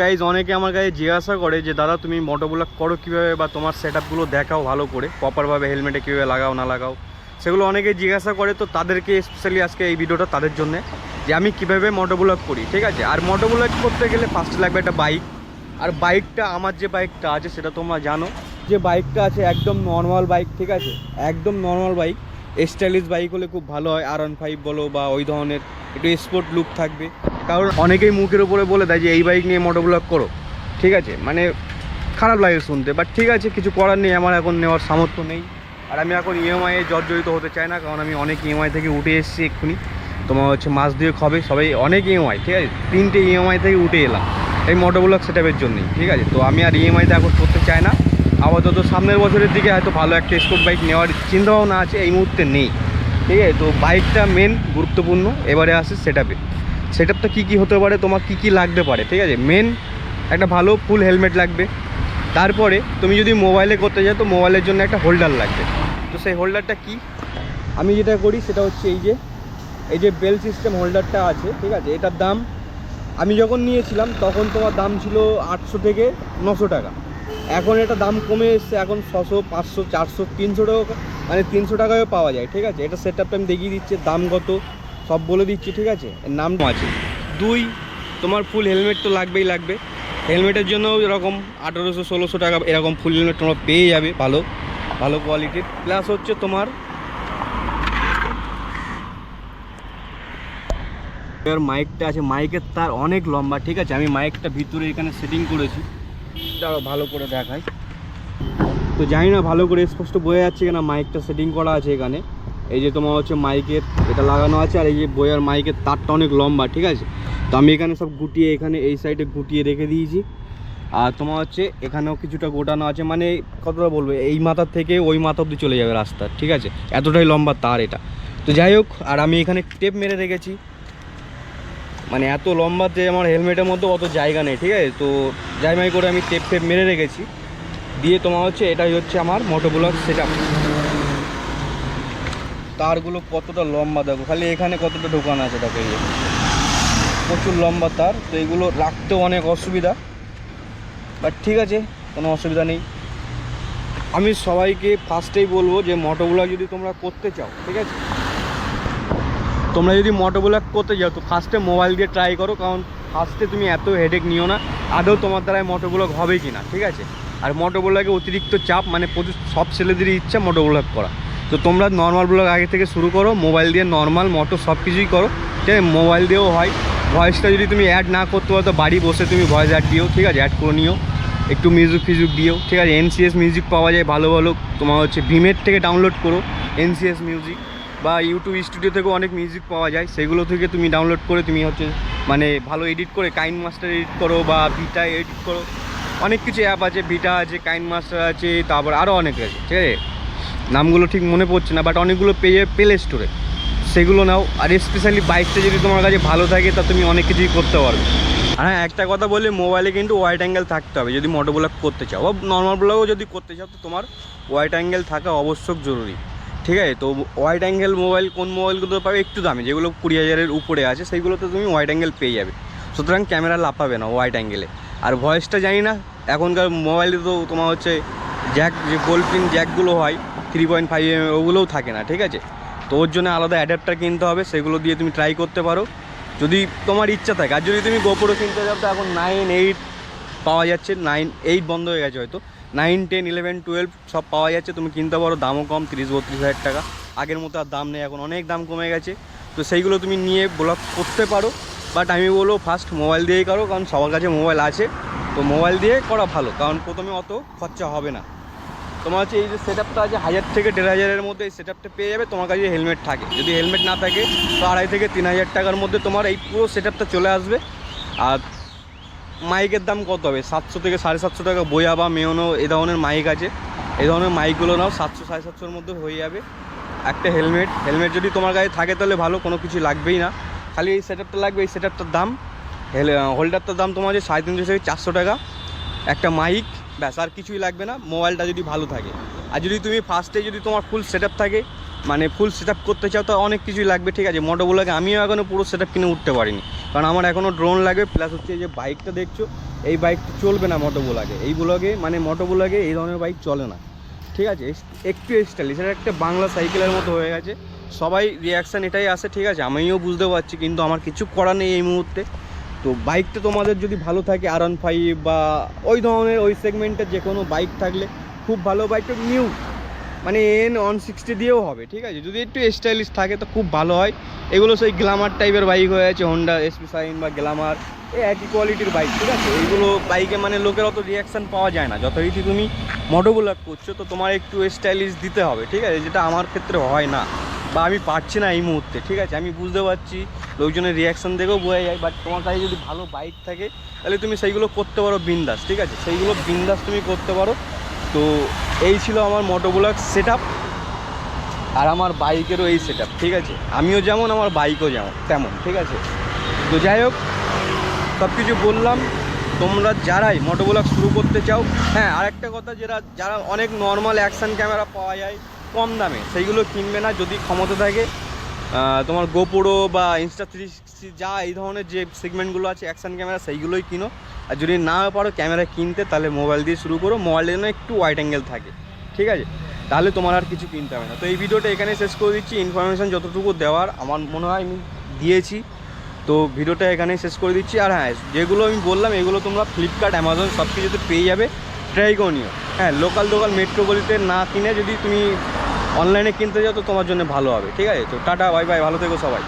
Guys অনেকে আমার কাছে জিজ্ঞাসা করে যে, দাদা, তুমি মোটোগুলো করো কীভাবে বা তোমার সেট আপগুলো দেখাও ভালো করে, প্রপারভাবে হেলমেটে কীভাবে লাগাও, না লাগাও? সেগুলো অনেকে জিজ্ঞাসা করে, তো তাদেরকে স্পেশালি আজকে এই ভিডিওটা তাদের জন্য, যে আমি কীভাবে মোটোব্লগ করি, ঠিক আছে? আর মোটোব্লগ করতে গেলে ফার্স্ট লাগবে একটা বাইক আর বাইকটা আমার যে বাইকটা আছে, সেটা তোমরা জানো, যে বাইকটা আছে একদম নর্মাল বাইক ঠিক আছে? একদম নর্মাল বাইক স্টাইলিশ বাইক হলে খুব ভালো হয় আর ওয়ান ফাইভ বলো বা ওই ধরনের একটু স্পোর্ট লুক থাকবে। কারণ অনেকেই মুখের উপরে বলে দেয় যে, এই বাইক নিয়ে মোটোব্লগ করো। ঠিক আছে মানে খারাপ লাগে শুনতে বাট ঠিক আছে, কিছু করার নেই, আমার এখন নেওয়ার সামর্থ্য নেই। আর আমি এখন ইএমআই এ জর্জরিত হতে চাই না, কারণ আমি অনেক ইএমআই থেকে উঠে এসেছি এক্ষুনি। তোমার হচ্ছে মাস দিয়ে হবে, সবাই অনেক ইএমআই ঠিক আছে? তিনটে ইএমআই থেকে উঠে এলাম। এই মোটোব্লগ সেটআপের জন্যই, ঠিক আছে? তো আমি আর ইএমআইতে এখন করতে চাই না। আপাতত সামনের বছরের দিকে হয়তো ভালো একটা স্পোর্ট বাইক নেওয়ার চিন্তাভাবনা আছে, এই মুহূর্তে নেই। ঠিক আছে? তো বাইকটা মেন গুরুত্বপূর্ণ। এবারে আসে সেটআপে সেটআপটা কী কী হতে পারে, তোমার কী কী লাগতে পারে, ঠিক আছে? মেন একটা ভালো ফুল হেলমেট লাগবে। তারপরে তুমি যদি মোবাইলে করতে যাও, তো মোবাইলের জন্য একটা হোল্ডার লাগবে। তো সেই হোল্ডারটা কি? আমি যেটা করি, সেটা হচ্ছে এই যে এই যে বেল সিস্টেম হোল্ডারটা আছে, ঠিক আছে? এটার দাম, আমি যখন নিয়েছিলাম, তখন তোমার দাম ছিল আটশো থেকে নশো টাকা। এখন এটা দাম কমে এসছে, এখন ছশো, পাঁচশো, চারশো, তিনশো টাকা মানে তিনশো টাকায়ও পাওয়া যায়, ঠিক আছে? এটা সেট আপটা আমি দেখিয়ে দিচ্ছি, দাম কত, সব বলে দিচ্ছি, ঠিক আছে? নাম আছে। দুই, তোমার ফুল হেলমেট তো লাগবেই লাগবে। হেলমেটের জন্য এরকম আঠারোশো, ষোলোশো টাকা এরকম ফুল হেলমেট তোমরা পেয়ে যাবে, ভালো ভালো কোয়ালিটির প্লাস হচ্ছে তোমার মাইকটা আছে মাইকের তার অনেক লম্বা, ঠিক আছে? আমি মাইকটা ভিতরে এখানে সেটিং করেছি। দাঁড়াও, ভালো করে দেখাই। তো জানি না ভালো করে স্পষ্ট বোঝা যাচ্ছে কিনা মাইকটা সেটিং করা আছে এখানে। এই যে তোমার হচ্ছে মাইকের এটা লাগানো আছে, আর এই যে বইয়ার মাইকের তারটা অনেক লম্বা, ঠিক আছে? তো আমি এখানে সব গুটিয়ে, এখানে এই সাইডে গুটিয়ে রেখে দিয়েছি। আর তোমার হচ্ছে এখানেও কিছুটা গোটানো আছে মানে কতটা বলব, এই মাথার থেকে ওই মাথা অব্দি চলে যাবে রাস্তা, ঠিক আছে? এতটাই লম্বা তার এটা। তো যাই হোক, আর আমি এখানে টেপ মেরে রেখেছি। মানে এত লম্বাতে আমার হেলমেটের মধ্যে অত জায়গা নেই, ঠিক আছে? তো জাইমাই করে আমি টেপ টেপ মেরে রেখেছি। দিয়ে তোমার হচ্ছে, এটাই হচ্ছে আমার মোটোব্লক সেট তারগুলো কতটা লম্বা দেখো, খালি এখানে কতটা ঢোকানো আছে দেখো এই যে। প্রচুর লম্বা তার, তো এগুলো রাখতেও অনেক অসুবিধা। বাট ঠিক আছে, কোনো অসুবিধা নেই। আমি সবাইকে ফার্স্টেই বলব যে মোটোব্লগ যদি তোমরা করতে চাও, ঠিক আছে? তোমরা যদি মোটোব্লগ করতে যাও, তো ফার্স্টে মোবাইল দিয়ে ট্রাই করো, কারণ ফার্স্টে তুমি এত হেডেক নিও না। আদৌ তোমার দ্বারাই মোটোব্লগ হবে কি না ঠিক আছে? আর মোটোব্লগে অতিরিক্ত চাপ মানে প্রচুর, সব ছেলেদেরই ইচ্ছা মোটোব্লগ করা। তো তোমরা নর্মাল ব্লগ আগে থেকে শুরু করো মোবাইল দিয়ে নর্মাল মোটো সব কিছুই করো, ঠিক আছে? মোবাইল দিয়েও হয়। ভয়েসটা যদি তুমি অ্যাড না করতে পারো, তো বাড়ি বসে তুমি ভয়েস অ্যাড দিও, ঠিক আছে? অ্যাড করে নিও। একটু মিউজিক ফিউজিক দিও, ঠিক আছে? এনসিএস মিউজিক পাওয়া যায় ভালো ভালো। তোমার হচ্ছে ভিমের থেকে ডাউনলোড করো এনসিএস মিউজিক বা ইউটিউব স্টুডিও থেকেও অনেক মিউজিক পাওয়া যায়। সেগুলো থেকে তুমি ডাউনলোড করে তুমি হচ্ছে মানে ভালো এডিট করে কাইন মাস্টার এডিট করো বা ভিটা এডিট করো। অনেক কিছু অ্যাপ আছে ভিটা আছে কাইন মাস্টার আছে, তারপর আরও অনেক আছে, ঠিক আছে? নামগুলো ঠিক মনে পড়ছে না বাট অনেকগুলো পেয়ে প্লে স্টোরে সেগুলো নাও, আর স্পেশালি বাইকটা যদি তোমার কাছে ভালো থাকে, তা তুমি অনেক কিছুই করতে পারবে। আর হ্যাঁ একটা কথা বলি মোবাইলে কিন্তু ওয়াইড অ্যাঙ্গেল থাকতে হবে, যদি মোটো ব্লগ করতে চাও। বা নর্মাল ব্লগও যদি করতে চাও, তো তোমার ওয়াইড অ্যাঙ্গেল থাকা অবশ্যক জরুরি। ঠিক আছে? তো ওয়াইড অ্যাঙ্গেল মোবাইল কোন মোবাইলগুলো পাবে একটু দামি, যেগুলো কুড়ি হাজারের উপরে আছে, সেইগুলোতে তুমি ওয়াইড অ্যাঙ্গেল পেয়ে যাবে। সুতরাং ক্যামেরা লাফাবে না ওয়াইড অ্যাঙ্গেলে আর ভয়েসটা জানি না, এখনকার মোবাইলে তো তোমার হচ্ছে জ্যাক যে গোল্ডপিন জ্যাকগুলো হয় থ্রি পয়েন্ট ফাইভ এম ওগুলোও থাকে না, ঠিক আছে? তো ওর জন্য আলাদা অ্যাডাপ্টার কিনতে হবে, সেগুলো দিয়ে তুমি ট্রাই করতে পারো। যদি তোমার ইচ্ছা থাকে, আর যদি তুমি গোপরও কিনতে যাও, তো এখন নাইন এইট পাওয়া যাচ্ছে নাইন এইট বন্ধ হয়ে গেছে হয়তো। নাইন, টেন, ইলেভেন, টুয়েলভ সব পাওয়া যাচ্ছে। তুমি কিনতে পারো, দামও কম, তিরিশ, বত্রিশ হাজার টাকা। আগের মতো আর দাম নেই, এখন অনেক দাম কমে গেছে। তো সেইগুলো তুমি নিয়ে ব্লগ করতে পারো। বাট আমি বলব ফার্স্ট মোবাইল দিয়েই করো, কারণ সবার কাছে মোবাইল আছে। তো মোবাইল দিয়ে করা ভালো, কারণ প্রথমে অত খরচা হবে না। তোমার হচ্ছে এই যে সেট আপটা আছে, হাজার থেকে দেড় হাজারের মধ্যে এই সেট আপটা পেয়ে যাবে। তোমার কাছে হেলমেট থাকে। যদি হেলমেট না থাকে, তো আড়াই থেকে তিন হাজার টাকার মধ্যে তোমার এই পুরো সেট আপটা চলে আসবে। আর মাইকের দাম কত হবে? সাতশো থেকে সাড়ে সাতশো টাকা বইয়া বা মেয়নো, এ ধরনের মাইক আছে। এ ধরনের মাইকগুলো নাও, সাতশো সাড়ে সাতশোর মধ্যে হয়ে যাবে। একটা হেলমেট হেলমেট যদি তোমার কাছে থাকে তাহলে ভালো, কোনো কিছু লাগবেই না। খালি এই সেট লাগবে, এই সেট দাম। হোল্ডারটার দাম তোমার হচ্ছে সাড়ে তিনশো থেকে চারশো টাকা। একটা মাইক, ব্যাস, আর কিছুই লাগবে না। মোবাইলটা যদি ভালো থাকে। আর যদি তুমি ফার্স্টে যদি তোমার ফুল সেট থাকে মানে ফুল সেট করতে চাও তো অনেক কিছুই লাগবে, ঠিক আছে? মোটোগুলোকে আমিও এখনও পুরো সেট কিনে উঠতে পারিনি। কারণ আমার এখনও ড্রোন লাগবে প্লাস হচ্ছে এই যে বাইকটা দেখছ, এই বাইকটা চলবে না মোটোগুলোকে এইগুলোকে মানে মোটোগুলোকে এই ধরনের বাইক চলে না। ঠিক আছে? একটু স্টাইলিশ এটা একটা বাংলা সাইকেলের মতো হয়ে গেছে। সবাই রিয়াকশান এটাই আসে, ঠিক আছে? আমিও বুঝতে পারছি, কিন্তু আমার কিছু করার নেই এই মুহূর্তে। তো বাইকটা তোমাদের যদি ভালো থাকে আর ওয়ান ফাইভ বা ওই ধরনের ওই সেগমেন্টের যে কোনো বাইক থাকলে, খুব ভালো বাইকটা নিউ মানে এন ওয়ান সিক্সটি দিয়েও হবে, ঠিক আছে? যদি একটু স্টাইলিশ থাকে তো খুব ভালো হয়। এগুলো সেই গ্লামার টাইপের বাইক হয়ে আছে হন্ডা এসপি সাইন বা গ্লামার এই একই কোয়ালিটির বাইক ঠিক আছে? এইগুলো বাইকে মানে লোকের অত রিয়াকশান পাওয়া যায় না। যথারীতি তুমি মোটোগুলো করছ, তো তোমার একটু স্টাইলিশ দিতে হবে, ঠিক আছে? যেটা আমার ক্ষেত্রে হয় না, বা আমি পারছি না এই মুহূর্তে, ঠিক আছে? আমি বুঝতে পারছি, লোকজনের রিয়াকশান দেখেও বোঝা যায় বাট তোমার কাছে যদি ভালো বাইক থাকে, তাহলে তুমি সেইগুলো করতে পারো বিন্দাস, ঠিক আছে? সেইগুলো বিন্দাস তুমি করতে পারো। তো এই ছিল আমার মোটোগুলার সেট আর আমার বাইকেরও এই সেট ঠিক আছে? আমিও যেমন, আমার বাইকও যেমন, তেমন, ঠিক আছে? তো যাই হোক সব কিছু বললাম। তোমরা যারাই মোটোগুলা শুরু করতে চাও হ্যাঁ আরেকটা কথা যেটা, যারা অনেক নর্মাল অ্যাকশান ক্যামেরা পাওয়া যায়, কম দামে, সেইগুলো কিনবে না, যদি ক্ষমতা থাকে। তোমার গোপোরো বা ইনস্টা থ্রি যা এই ধরনের যে সেগমেন্টগুলো আছে অ্যাকশান ক্যামেরা সেইগুলোই কিনো। আর যদি না পারো ক্যামেরা কিনতে, তাহলে মোবাইল দিয়ে শুরু করো। মোবাইলের জন্য একটু ওয়াইড অ্যাঙ্গেল থাকে, ঠিক আছে? তাহলে তোমার আর কিছু কিনতে হবে না। তো এই ভিডিওটা এখানে শেষ করে দিচ্ছি। ইনফরমেশান যতটুকু দেওয়ার, আমার মনে হয় আমি দিয়েছি। তো ভিডিওটা এখানেই শেষ করে দিচ্ছি। আর হ্যাঁ যেগুলো আমি বললাম, এগুলো তোমরা ফ্লিপকার্ট অ্যামাজন সব কিছুতে পেয়ে যাবে। ট্রাই নিও হ্যাঁ লোকাল দোকান মেট্রো মেট্রোগুলিতে না কিনে যদি তুমি অনলাইনে কিনতে যাও তো তোমার জন্য ভালো হবে, ঠিক আছে? তো টাটা বাই বাই ভালো থেকো সবাই।